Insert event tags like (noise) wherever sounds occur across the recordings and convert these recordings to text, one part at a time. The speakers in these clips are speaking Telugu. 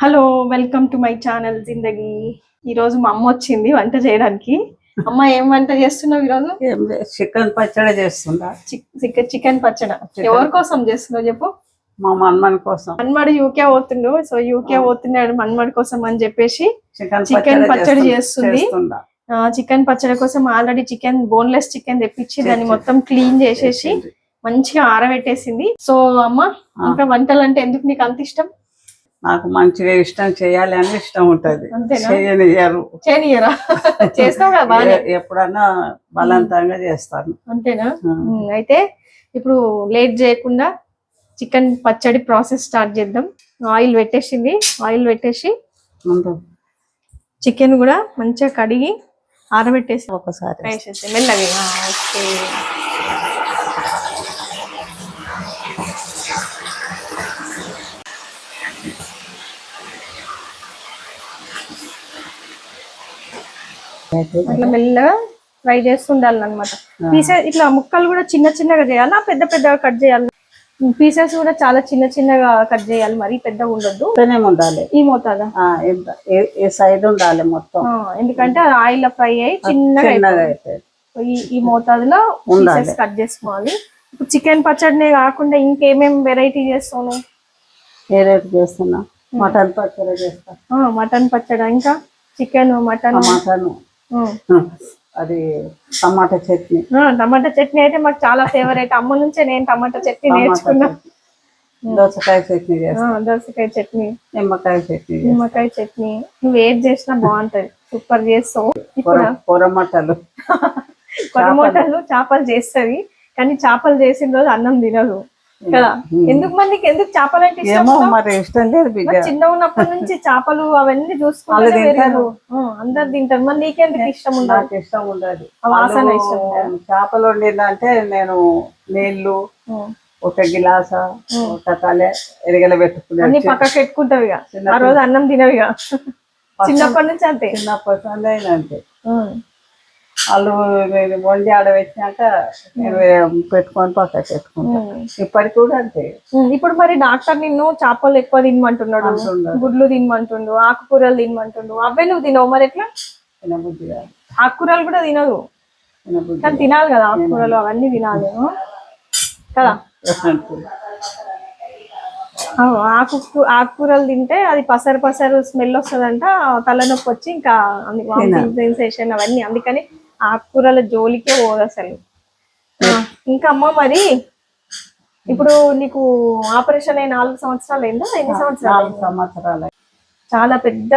Hello welcome to my channel Zindagi ఈ రోజు మా అమ్మ వచ్చింది వంట చేయడానికి. అమ్మ ఏం వంట చేస్తున్నావు ఈరోజు? చికెన్ పచ్చడి చేస్తుందా? చికెన్ చికెన్ పచ్చడ? ఎవరి కోసం చేస్తున్నావు చెప్పు? మా మన్మన్ కోసం. మన్మడు యూకే పోతుండు సో యూకే పోతున్నాడు మన్మడు కోసం అని చెప్పేసి చికెన్ పచ్చడి చేస్తు- చేస్తుంది. చేస్తుందా? చికెన్ పచ్చడి కోసం ఆల్రెడీ చికెన్ బోన్లెస్ చికెన్ తెప్పించి దాన్ని మొత్తం క్లీన్ చేసేసి మంచిగా ఆరబెట్టేసింది. సో అమ్మ ఇంకా వంటలు అంటే ఎందుకు నీకు అంత ఇష్టం? నాకు మంచిగా ఇష్టం చేయాలి అని ఇష్టం ఉంటది? చేయనియరు చేయనియరా (laughs) చేస్తావు ఎప్పుడన్నా బలవంతంగా చేస్తాను అంతేనా? అయితే ఇప్పుడు లేట్ చేయకుండా చికెన్ పచ్చడి ప్రాసెస్ స్టార్ట్ చేద్దాం. ఆయిల్ పెట్టేసింది. ఆయిల్ పెట్టేసి ముందు చికెన్ కూడా మంచిగా కడిగి ఆరబెట్టేసి ఒకసారి. మెల్లగా. ఓకే. అట్లా మెల్లగా ఫ్రై చేస్తుండాలి అనమాట పీసెస్ ఇట్లా ముక్కలు కూడా చిన్న చిన్నగా చేయాలా పెద్ద పెద్దగా కట్ చేయాలి? పీసెస్ కూడా చాలా చిన్న చిన్నగా కట్ చేయాలి మరి పెద్దగా ఉండొద్దు. ఉండాలి. ఈ మోతాదా? ఏ- సైడ్ ఉండాలి మొత్తం. ఎందుకంటే ఆయిల్ ఫ్రై అయ్యి చిన్నగా ఈ ఈ మోతాదులో. పీసెస్ కట్ చేసుకోవాలి. ఇప్పుడు చికెన్ పచ్చడినే కాకుండా ఇంకేమేం వెరైటీ చేస్తాను? ఏ రేటు చేస్తున్నా మటన్ పచ్చడి చేస్తా. మటన్ పచ్చడి ఇంకా? Chicken mutton? మటన్. అది టమాటా చట్నీ. టమాటా చట్నీ అయితే మాకు చాలా ఫేవరెట్ అమ్మ నుంచే నేను టమాటా చట్నీ నేర్చుకున్నా. దోసకాయ చట్నీ దోసకాయ చట్నీ. నిమ్మకాయ చట్నీ నిమ్మకాయ చట్నీ. నువ్వు ఏది చేసినా బాగుంటది. సూపర్ చేస్తావు. ఇప్పుడు కూర కూరమట్టలు. (laughs) కొరమోటలు చేపలు. చేస్తది. కానీ చేపలు చేసిన రోజు అన్నం తినదు కదా? ఎందుకు మరి నీకు ఎందుకు చేపలు అంటే ఇష్టం ఏమో మరి ఇష్టం లేదు చిన్న ఉన్నప్పటి నుంచి చేపలు అవన్నీ చూసుకుంటే వాళ్ళు తింటారు. అందరు తింటారు. మరి నీకెందుకు ఇష్టం ఉండదు? నాకు ఇష్టం ఉండదు. ఆ వాసన ఇష్టం ఉండదు. చేపలు వండిందంటే నేను నీళ్ళు. ఒక గిలాస ఒక తలే ఎరగల పెట్టుకునే అన్ని పక్కకి పెట్టుకుంటావు ఇక. ఆ రోజు అన్నం తినవు ఇక. చిన్నప్పటి నుంచి అంతే. చిన్నప్పటి నుండి అయినా అంతే. వాళ్ళు వండి ఆడ పెట్టినాక నేను పెట్టుకొని పక్కకి పెట్టుకుంటా. ఉం. ఇప్పటికి కూడా అంతే. ఇప్పుడు మరి డాక్టర్ నిన్ను చేపలు ఎక్కువ తినమంటున్నాడు. గుడ్లు తినమంటుండు ఆకుకూరలు తినమంటుండు. అవే నువ్వు తినవు మరి ఎట్లా? తినబుద్ధిగా ఆకుకూరలు కూడా తినదు. తినబుద్ధి కానీ తినాలి కదా ఆకుకూరలు అవన్నీ తినాలి? కదా? ఆకు ఆకుకూరలు తింటే అది పసరు పసరు స్మెల్ వస్తుందంట తలనొప్పి వచ్చి ఇంకా సెన్సేషన్ అవన్నీ అందుకని ఆకుకూరల జోలికే పోదు అసలు. ఇంకా అమ్మ మరి ఇప్పుడు నీకు ఆపరేషన్ అయిన నాలుగు సంవత్సరాలు అయిందా? ఎన్ని సంవత్సరాలు సంవత్సరాలు చాలా పెద్ద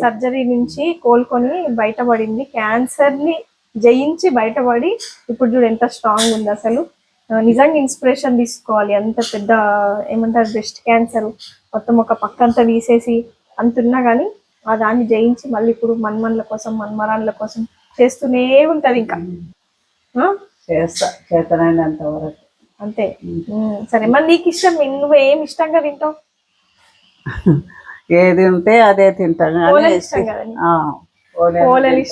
సర్జరీ నుంచి కోలుకొని బయటపడింది. క్యాన్సర్ని జయించి బయటపడి ఇప్పుడు చూడు ఎంత స్ట్రాంగ్ ఉంది అసలు. నిజంగా ఇన్స్పిరేషన్ తీసుకోవాలి. అంత పెద్ద ఏమంటారు బ్రెస్ట్ క్యాన్సర్ మొత్తం ఒక పక్క అంతా తీసేసి అంతున్నా కానీ ఆ దాన్ని జయించి మళ్ళీ ఇప్పుడు మన్మన్ల కోసం మన్మరాన్ల కోసం చేస్తూనే ఉంటది ఇంకా? చేస్తా చేతనైనంత వరకు. అంతే. సరే మరి నీకు ఇష్టం నువ్వు ఏం ఇష్టంగా తింటావు? ఏది ఉంటే అదే తింటాను పోలేలు ఇష్టం పోలేలు పోలేలు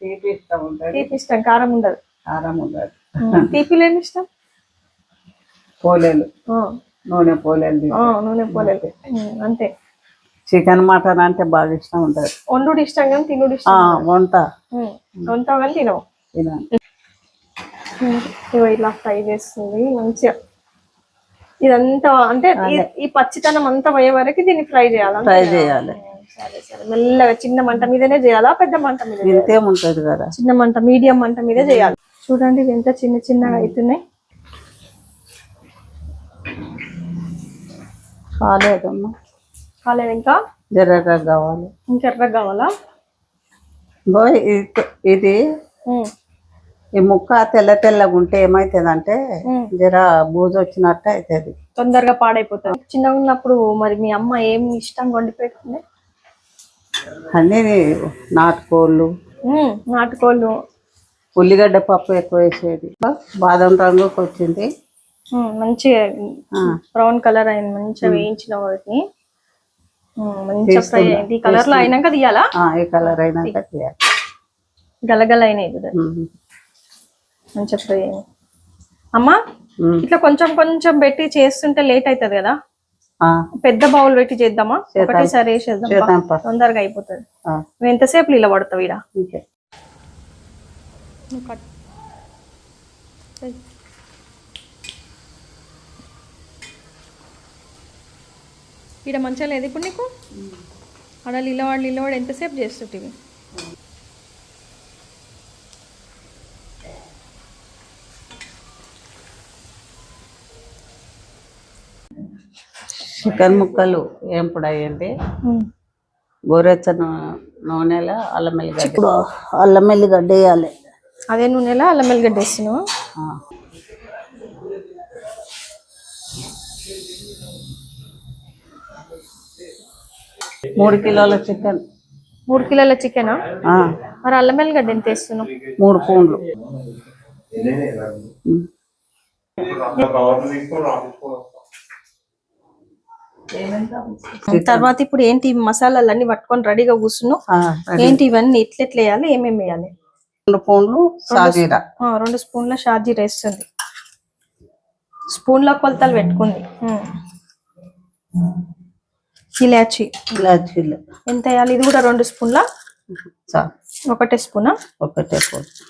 తీపి ఇష్టం ఉంటుంది. తీపి ఇష్టం కారం ఉండదు. కారం ఉండదు. తీపిలు ఏమి ఇష్టం? పోలేలు. నూనె పోలేలు నూనె పోలేదు ఉమ్, అంతే. చికెన్ మటన్ అంటే బాగా ఇష్టం ఉంటుంది. వండుడు ఇష్టం కానీ తినుడు ఇష్టం వంట. వంటావు కానీ తినవు. ఇలా ఫ్రై చేస్తుంది మంచిగా. ఇదంతా అంటే ఈ- పచ్చితనం అంతా పోయే వరకు దీన్ని ఫ్రై చేయాలి ఫ్రై? చేయాలి. సరే సరే. మెల్లగా చిన్న మంట మీదనే చేయాలా పెద్ద మంట మీద కదా. చిన్న మంట మీడియం మంట మీద చేయాలి. చూడండి ఇది ఎంత చిన్న చిన్నగా అవుతున్నాయి కాలేదమ్మా. కాలేదు ఇంకా జరగా కావాలి? ఇంకెర్ర కావాలా గో ఇది- ఈ ముక్క తెల్ల తెల్లగా ఉంటే ఏమైతుందంటే. జర బూజు వచ్చినట్టు అవుతుంది తొందరగా పాడైపోతుంది. చిన్నగా ఉన్నప్పుడు మరి మీ అమ్మ ఏం ఇష్టంగా వండి పెడుతుంది అన్నీ నాటుకోళ్ళు. నాటుకోళ్ళు. ఉల్లిగడ్డ పప్పు ఎక్కువ వేసేది. బాదం రంగుకి వచ్చింది మంచిగా బ్రౌన్ కలర్ అయింది మంచిగా వేయించిన వాటిని. మంచిగా ఫ్రై అయింది కలర్లో అయినాక తీయాలా? ఆ, ఈ కలర్ అయినాక చేయాలి గలగల అయినాయి. మంచిగా ఫ్రై అయింది అమ్మా. ఇట్లా కొంచెం కొంచెం పెట్టి చేస్తుంటే లేట్ అవుతుంది కదా. పెద్ద బౌల్ పెట్టి చేద్దామా? చేద్దాం. ఒకటేసారి వేసేద్దాం. తొందరగా అయిపోతుంది. ఎంతసేపు ఇలా పడతావు ఇడ ఓకే. ఈడ మంచిగా లేదు. ఇప్పుడు నీకు? ఆడ లీలవాడు లీలవాడు ఎంతసేపు చేస్తుంటివి? చికెన్ ముక్కలు ఏంపుడు అయ్యింది గోరెచ్చ నూనెలో అల్లం వెల్లిగడ్డ ఇప్పుడు అల్లం ఎల్లిగడ్డ వేయాలి. అదే నూనెలో అల్లం వెల్లిగడ్డ వేసినావు మూడు కిలోల చికెన్. మూడు కిలోల చికెనా? మరి అల్లం వెల్లిగడ్డ ఎంత వేస్తున్నావు? మూడు పూండ్లు ఉమ్. తర్వాత ఇప్పుడు ఏంటి మసాలాలన్నీ పట్టుకొని రెడీగా కూర్చున్నావు. ఏంటి ఇవన్నీ ఎట్లా ఎట్లా వేయాలి? ఏమేమి వేయాలి? రెండు పూండ్లు సాజీరా ఆ, రెండు స్పూన్ల షాజీర వేస్తుంది. స్పూన్ల కొలతలు పెట్టుకుంది. ఇలాచి. ఇలాచీలు ఎంత వేయాలి? ఇది కూడా రెండు స్పూన్ల? ఒకటే స్పూనా? ఒకటే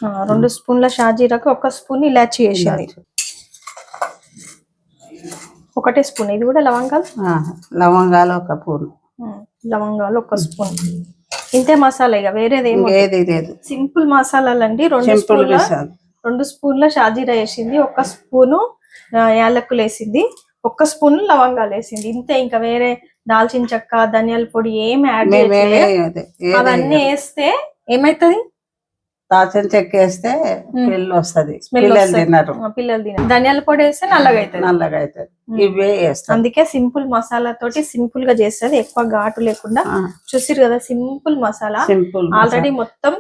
ఆ, రెండు స్పూన్ల షాజీరాకి ఒక స్పూన్ ఇలాచి వేసింది. ఒకటే స్పూన్. ఇది కూడా లవంగాలు? లవంగాలు ఒక పూను ఉమ్, లవంగాలు ఒక స్పూన్. ఇంతే మసాలా ఇక వేరేది లేదు. సింపుల్ మసాలాలు అండి రెండు స్పూన్ల రెండు స్పూన్ల షాజీరా వేసింది ఒక స్పూను ఆ, యాలక్కులు వేసింది ఒక్క స్పూన్ లవంగాలు వేసింది. ఇంతే ఇంకా వేరే దాల్చిన చెక్క ధనియాల పొడి ఏం యాడ్ అవన్నీ వేస్తే ఏమైతది? దాచిన చెక్క వేస్తే పిల్లు వస్తది. పిల్లలు తిన్నారు పిల్లలు తిన ధనియాల పొడి వేస్తే నల్లగా అవుతుంది నల్లగా అవుతుంది ఇవే వేస్తాం. అందుకే సింపుల్ మసాలా తోటి సింపుల్గా చేస్తుంది. ఎక్కువ ఘాటు లేకుండా చూసిరు కదా సింపుల్ మసాలా. సింపుల్ ఆల్రెడీ మొత్తం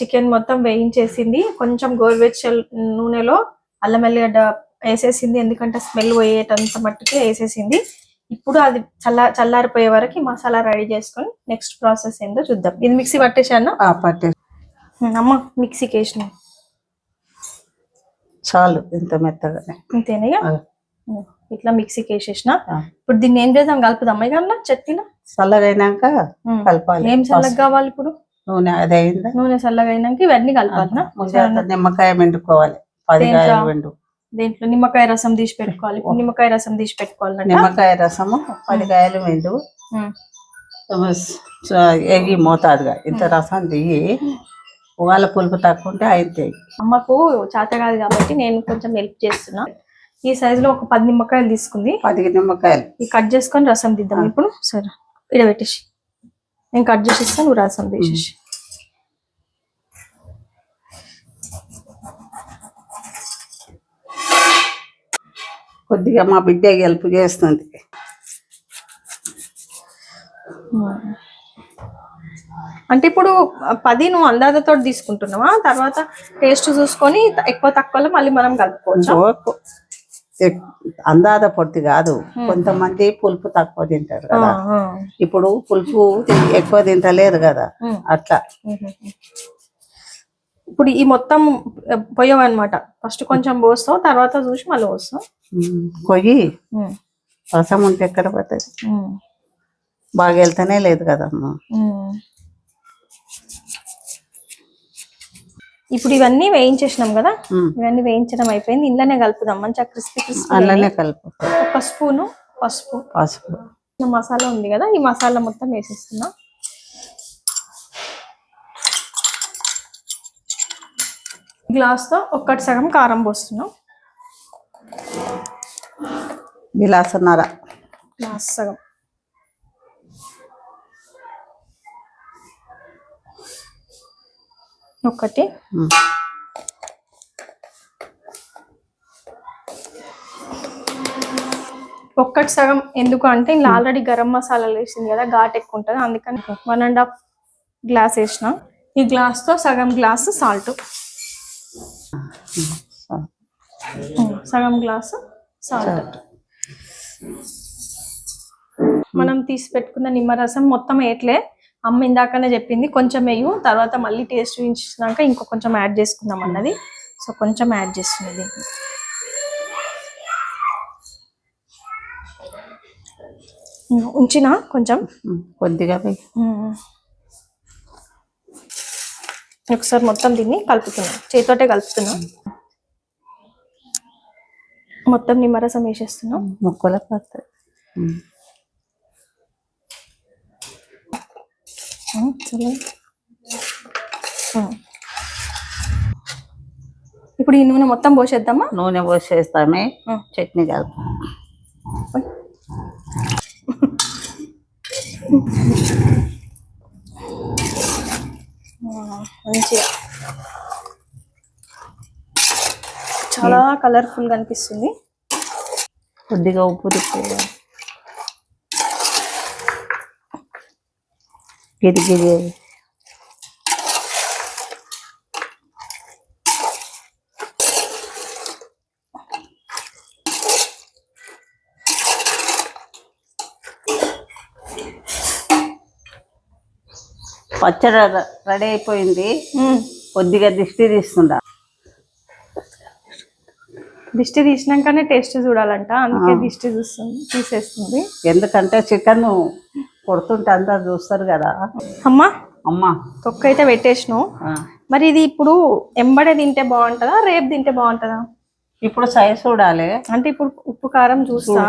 చికెన్ మొత్తం వేయించేసింది. కొంచెం గోరువెచ్చ నూనెలో అల్లం ఎల్లిగడ్డ వేసేసింది. ఎందుకంటే స్మెల్ పోయేటంత మట్టుకే వేసేసింది. ఇప్పుడు అది చల్ల చల్లారిపోయే వరకు మసాలా రెడీ చేసుకొని నెక్స్ట్ ప్రాసెస్ ఏందో చూద్దాం. ఇది మిక్సీ పట్టేసాను? పట్టే అమ్మ మిక్సీకి వేసిన చాలు ఇంత అంతేనా? ఆ, ఉమ్, ఇట్లా మిక్సీకి వేసేసిన. ఇప్పుడు దీన్ని ఏం చేద్దాం? కలుపుదాం ఇక చట్నీలో చల్లగైనాక. కలపాలి. ఏం చల్లగా కావాలి ఇప్పుడు? నూనె అది నూనె చల్లగా అయినాక ఇవన్నీ అంత నిమ్మకాయ పిండుకోవాలి. పది? కాయలు దీంట్లో నిమ్మకాయ రసం తీసి పెట్టుకోవాలి. నిమ్మకాయ రసం తీసి పెట్టుకోవాలంట. నిమ్మకాయ రసము పది కాయలు పిండు ఉమ్. ఎగి మోతాదుగా ఇంత రసం దిగి వాళ్ళ పులుపు తక్కువ ఉంటే అయితే అమ్మకు చేత కాదు కాబట్టి నేను కొంచెం హెల్ప్ చేస్తున్నా. ఈ సైజ్లో ఒక పది నిమ్మకాయలు తీసుకుంది. పది నిమ్మకాయలు. ఈ కట్ చేసుకొని రసం దిద్దాం. ఇప్పుడు సరే ఇక్కడ పెట్టేసి నేను కట్ చేసి ఇస్తాను నువ్వు రసం తీసేసి. కొద్దిగా మా బిడ్డ హెల్ప్ చేస్తుంది. అంటే ఇప్పుడు పది నువ్వు అందాజతో తీసుకుంటున్నావా? తర్వాత టేస్ట్ చూసుకొని ఎక్కువ తక్కువలో మళ్ళీ మనం కలుపుకోవచ్చు? అందాద పొట్టి కాదు. కొంతమంది పులుపు తక్కువ తింటారు కదా. ఇప్పుడు పులుపు ఎక్కువ తింటలేరు కదా. అట్లా. ఇప్పుడు ఈ మొత్తం పోయావు అనమాట ఫస్ట్ కొంచెం పోస్తావు తర్వాత చూసి మళ్ళీ కొయ్యి ఉమ్. రసం ఉంటే ఎక్కడ పోతుంది. బాగా వెళ్తానే లేదు కదమ్మా. ఇప్పుడు ఇవన్నీ వేయించేసినాం కదా. ఇవన్నీ వేయించడం అయిపోయింది. ఇంట్లోనే కలుపుదాం. మంచిగా క్రిస్పీ క్రిస్పీ కలుపు. ఒక స్పూను పసుపు. పసుపు. మసాలా ఉంది కదా ఈ మసాలా మొత్తం వేసేస్తున్నా. గ్లాస్తో ఒక్కటి సగం కారం పోస్తున్నాం. విలాసన్నర గ్లాస్ సగం. ఒకటి. ఒక్కటి సగం ఎందుకు అంటే ఇందులో ఆల్రెడీ గరం మసాలాలు వేసింది కదా ఘాట్ ఎక్కువ ఉంటుంది అందుకని వన్ అండ్ హాఫ్ గ్లాస్ వేసిన. ఈ గ్లాస్తో సగం గ్లాస్ సాల్ట్ సగం గ్లాస్ సాల్ట్. మనం తీసి పెట్టుకున్న నిమ్మరసం మొత్తం వేయట్లే. అమ్మ ఇందాకనే చెప్పింది కొంచెం వేయు తర్వాత మళ్ళీ టేస్ట్ చూపించినాక ఇంకో కొంచెం యాడ్ చేసుకుందాం అన్నది. సో కొంచెం యాడ్ చేస్తున్నది. ఉంచినా కొంచెం? కొద్దిగా. ఒకసారి మొత్తం దీన్ని కలుపుతున్నా. చేతితోటే కలుపుతున్నా. మొత్తం నిమ్మరసం వేసేస్తున్నా. సరే. ఉమ్. ఇప్పుడు ఈ నూనె మొత్తం పోసేద్దామా? నూనె పోసేస్తామే. చట్నీ కలుపు. మంచిగా. చాలా కలర్ఫుల్గా అనిపిస్తుంది కొద్దిగా ఉప్పు గిరి గిరి పచ్చడి రెడీ అయిపోయింది. కొద్దిగా దిష్టి తీస్తుండా దిష్టి తీసినాకనే టేస్ట్ చూడాలంట. అందుకే దిష్టి చూస్తుంది తీసేస్తుంది. ఎందుకంటే చికెన్ కొడుతుంటే అందరు చూస్తారు కదా. అమ్మా అమ్మా. తొక్క అయితే పెట్టేసినావు. మరి ఇది ఇప్పుడు ఎంబడే తింటే బాగుంటుందా రేపు తింటే బాగుంటుందా? ఇప్పుడు సైజ్ చూడాలి. అంటే ఇప్పుడు ఉప్పు కారం చూస్తా.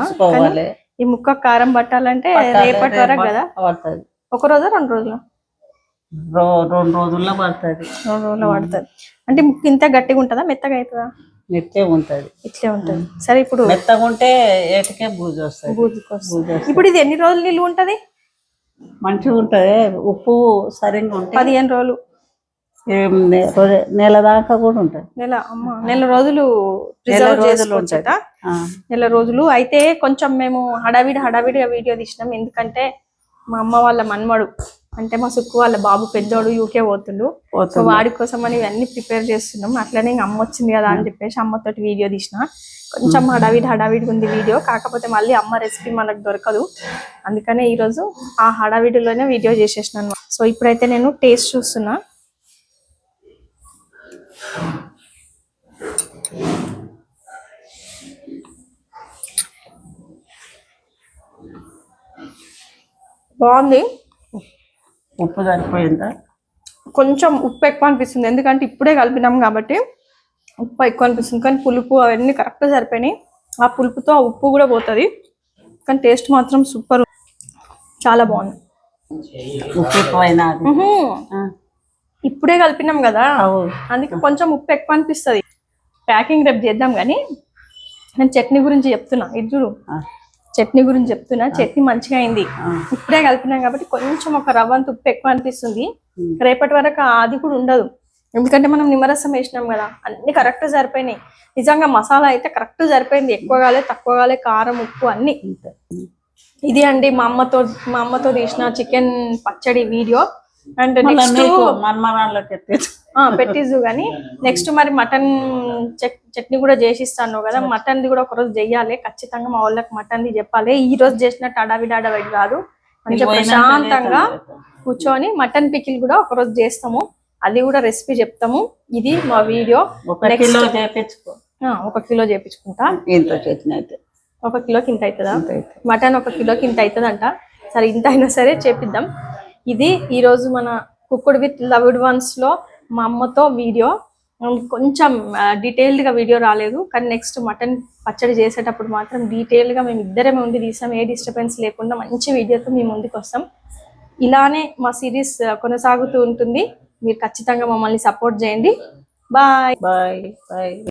ఈ ముక్క కారం పట్టాలంటే రేపటి వరకు కదా. పడుతుంది. ఒక రోజు రెండు రోజులు? రెండు రోజుల్లో పడుతుంది. రెండు రోజులు పడుతుంది. అంటే ముక్క ఇంత గట్టిగా ఉంటుందా మెత్తగా అవుతుందా? మెత్తే ఉంటది. ఇట్లే ఉంటుంది. సరే ఇప్పుడు మెత్తగా ఉంటే ఏటికే బూజు వస్తుంది. బూజు ఇప్పుడు ఇది ఎన్ని రోజులు నిలువ ఉంటది? మంచిగా ఉంటది. ఉప్పు సరిగ్గా ఉంటే పదిహేను రోజులు. నెల దాకా కూడా ఉంటది. నెల అమ్మ నెల రోజులు ప్రిజర్వ్. నెల రోజులు. అయితే కొంచెం మేము హడావిడి హడావిడిగా వీడియో తీసినాం. ఎందుకంటే మా అమ్మ వాళ్ళ మన్మడు. అంటే మా సుక్కు వాళ్ళ బాబు పెద్దోడు యూకే పోతుండు. సో. వాడి కోసం అని ఇవన్నీ ప్రిపేర్ చేస్తున్నాం. అట్లనే ఇంక అమ్మ వచ్చింది కదా అని చెప్పేసి అమ్మతోటి వీడియో తీసిన. కొంచెం హడావిడి హడావిడి ఉంది వీడియో. కాకపోతే మళ్ళీ అమ్మ రెసిపీ మనకు దొరకదు. అందుకనే ఈరోజు ఆ హడావిడిలోనే వీడియో చేసేసినాను సో ఇప్పుడైతే నేను టేస్ట్ చూస్తున్నా. బాగుంది? ఉప్పు సరిపోయిందా? కొంచెం ఉప్పు ఎక్కువ అనిపిస్తుంది. ఎందుకంటే ఇప్పుడే కలిపినాం కాబట్టి ఉప్పు ఎక్కువ అనిపిస్తుంది. కానీ పులుపు అవన్నీ కరెక్ట్ సరిపోయినాయి. ఆ పులుపుతో ఆ ఉప్పు కూడా పోతుంది. కానీ టేస్ట్ మాత్రం సూపర్ చాలా బాగుంది. ఉప్పు ఎక్కువైనా. ఇప్పుడే కలిపినాం కదా. అందుకే కొంచెం ఉప్పు ఎక్కువ అనిపిస్తుంది. ప్యాకింగ్ రేపు చేద్దాం కానీ నేను చట్నీ గురించి చెప్తున్నా. ఇది చూడు. ఆ. చట్నీ గురించి చెప్తున్నా. చట్నీ మంచిగా అయింది. ఇప్పుడే కలిపినాం కాబట్టి కొంచెం ఒక రవ్వంత ఉప్పు ఎక్కువ అనిపిస్తుంది. రేపటి వరకు అది కూడా ఉండదు. ఎందుకంటే మనం నిమ్మరసం వేసినాం కదా అన్ని కరెక్ట్ సరిపోయినాయి. నిజంగా మసాలా అయితే కరెక్ట్ సరిపోయింది. ఎక్కువ కాలే తక్కువ కాలే కారం ఉప్పు అన్ని. ఇది అండి మా అమ్మతో మా అమ్మతో తీసిన చికెన్ పచ్చడి వీడియో. అండ్ నెక్స్ట్ నీకు మన్మరాళ్ళకి పెట్టిద్దు కానీ నెక్స్ట్ మరి మటన్ చట్నీ కూడా చేసిస్తాను కదా మటన్ ది కూడా ఒకరోజు చెయ్యాలి ఖచ్చితంగా మా వాళ్ళకి మటన్ ది చెప్పాలి. ఈ రోజు చేసినట్టు అడావిడి అడావిడి కాదు మంచిగా ప్రశాంతంగా. కూర్చొని మటన్ పికిల్ కూడా ఒకరోజు చేస్తాము. అది కూడా రెసిపీ చెప్తాము. ఇది మా వీడియో. ఒక కిలో చేపించుకో. ఒక కిలో చేపించుకుంటా. ఇంత చట్నీ అయితే ఒక కిలోకి ఇంత అవుతుందా. మటన్ ఒక కిలోకి ఇంత అవుతుందంట సరే ఇంత అయినా సరే చేపిద్దాం. ఇది ఈరోజు మన కుక్కుడు విత్ లవ్డ్ వన్స్లో మా అమ్మతో వీడియో. కొంచెం డీటెయిల్డ్గా వీడియో రాలేదు. కానీ నెక్స్ట్ మటన్ పచ్చడి చేసేటప్పుడు మాత్రం డీటెయిల్గా మేము ఇద్దరమే ఉండి తీసాం. ఏ డిస్టర్బెన్స్ లేకుండా మంచి వీడియోతో మేము ముందుకు వస్తాం. ఇలానే మా సిరీస్ కొనసాగుతూ ఉంటుంది. మీరు ఖచ్చితంగా మమ్మల్ని సపోర్ట్ చేయండి. Bye bye bye